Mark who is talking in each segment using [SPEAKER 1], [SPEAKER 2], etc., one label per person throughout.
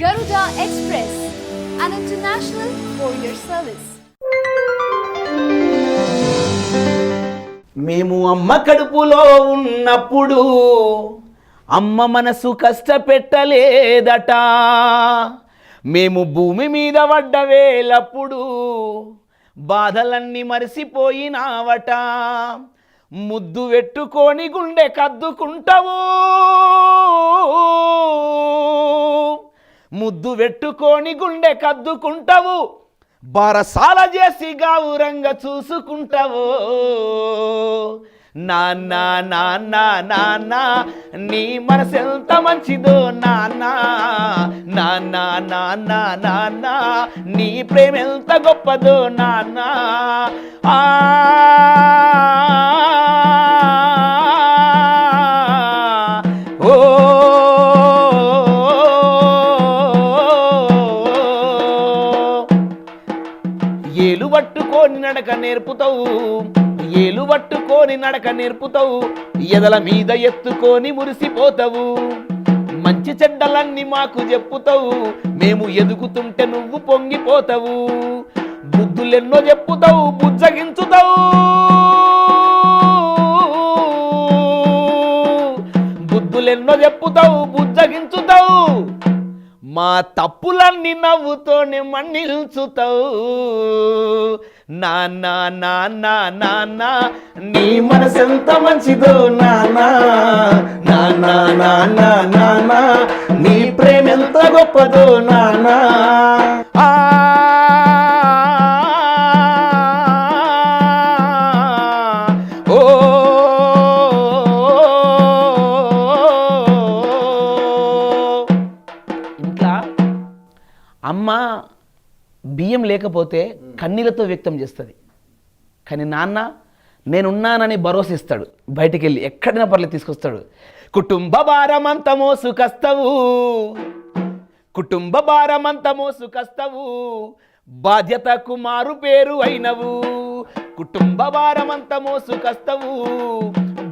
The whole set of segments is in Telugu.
[SPEAKER 1] Garuda Express, an international courier service.
[SPEAKER 2] మేము అమ్మ కడుపులో ఉన్నప్పుడు అమ్మ మనసు కష్టపెట్టలేదట. మేము భూమి మీద పడ్డ వేలప్పుడు బాధలన్నీ మరిసిపోయినావట. ముద్దు పెట్టుకొని గుండె కద్దుకుంటావు. ముద్దు పెట్టుకొని గుండె కద్దుకుంటావు బారసాల చేసి గావురంగా చూసుకుంటావు. నాన్న నాన్న నాన్న నీ మనసు ఎంత మంచిదో నాన్న. నాన్న నాన్న నాన్న నీ ప్రేమ ఎంత గొప్పదో నాన్న. ఆ ఏలు పట్టుకొని నడక నేర్పుతావు. ఏలు పట్టుకొని నడక నేర్పుతావు. ఎదల మీద ఎత్తుకొని మురిసిపోతావు. మంచి చెడ్డలన్నీ మాకు చెప్పుతావు. మేము ఎదుగుతుంటే నువ్వు పొంగిపోతావు. బుద్ధులెన్నో చెప్పుతావు బుజ్జగించుతావు. బుద్ధులెన్నో చెప్పుతావు బుజ్జగించుతావు. మా తప్పులన్నీ నవ్వుతోనే మన్నిల్చుతావు నానా నానా నానా నీ మనసు ఎంత మంచిదో నానా నానా నానా నాన్న నీ ప్రేమ ఎంత గొప్పదో నానా అమ్మ బియ్యం లేకపోతే కన్నీలతో వ్యక్తం చేస్తుంది. కానీ నాన్న నేనున్నానని భరోసా ఇస్తాడు. బయటికి వెళ్ళి ఎక్కడైనా పర్లేదు తీసుకొస్తాడు. కుటుంబ భారమంత మోసుకస్తవు కుటుంబ భారమంత మోసుకస్తవు బాధ్యతకు మారు పేరు అయినవు. కుటుంబ భారమంత మోసుకస్తవు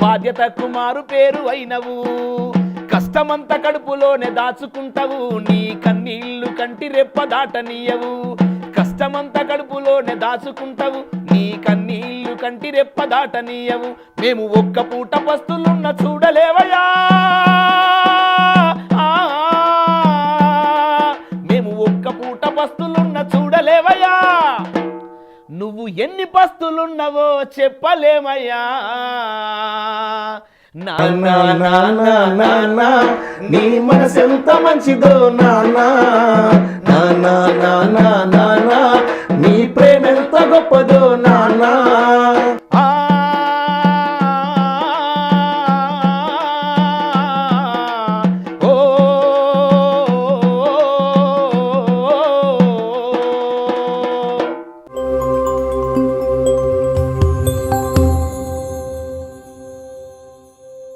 [SPEAKER 2] బాధ్యతకు మారు పేరు అయినవు. కష్టమంత కడుపులోనే దాచుకుంటావు. నీ కన్నీళ్ళు కంటి రెప్ప దాటనీయవు. కష్టమంత కడుపులోనే దాచుకుంటావు. నీ కన్నీళ్ళు కంటి రెప్ప దాటనీయవు. మేము ఒక్క పూట పస్తులున్న చూడలేవయా ఆ, మేము ఒక్క పూట పస్తులున్న చూడలేవయా నువ్వు ఎన్ని పస్తులున్నావో చెప్పలేమయ్యా. నాన్నా నా నా నీ మనసు ఎంత మంచిదో నాన్న